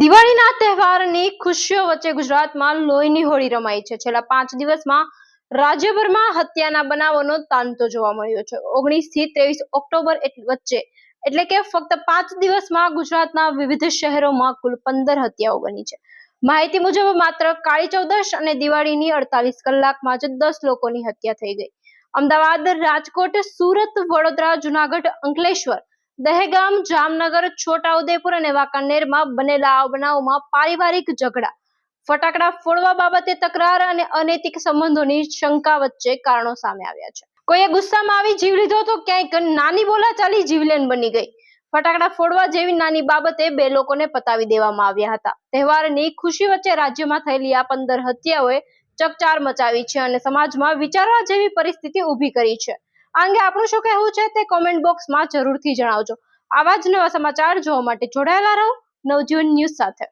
દિવાળીના તહેવારની ખુશીઓ વચ્ચે ગુજરાતમાં લોહીની હોળી રમાઈ છે. છેલ્લા પાંચ દિવસમાં રાજ્યભરમાં હત્યાના બનાવોનો તાંતો જોવા મળ્યો છે. ઓગણીસથી ત્રેવીસ ઓક્ટોબર વચ્ચે એટલે કે ફક્ત પાંચ દિવસમાં ગુજરાતના વિવિધ શહેરોમાં કુલ પંદર હત્યાઓ બની છે. માહિતી મુજબ માત્ર કાળી ચૌદશ અને દિવાળીની અડતાલીસ કલાકમાં જ દસ લોકોની હત્યા થઈ ગઈ. અમદાવાદ, રાજકોટ, સુરત, વડોદરા, જુનાગઢ, અંકલેશ્વર દહેગામ, જામનગર, છોટાઉદેપુર અને વાંકાનેરમાં બનેલા આ બનાવમાં પારિવારિક ઝઘડા, ફટાકડા ફોડવા બાબતે તકરાર અને અનૈતિક સંબંધોની શંકા વચ્ચે કારણો સામે આવ્યા છે. કોઈએ ગુસ્સામાં આવી જીવ લીધો તો ક્યાંક નાની બોલાચાલી જીવલેન બની ગઈ. ફટાકડા ફોડવા જેવી નાની બાબતે બે લોકોને પતાવી દેવામાં આવ્યા હતા. તહેવારની ખુશી વચ્ચે રાજ્યમાં થયેલી આ પંદર હત્યાઓએ ચકચાર મચાવી છે અને સમાજમાં વિચારવા જેવી પરિસ્થિતિ ઊભી કરી છે. આ અંગે આપણું શું કહેવું છે તે કોમેન્ટ બોક્સમાં જરૂરથી જણાવજો. આવા જ નવા સમાચાર જોવા માટે જોડાયેલા રહો. નવજીવન ન્યૂઝ સાથે.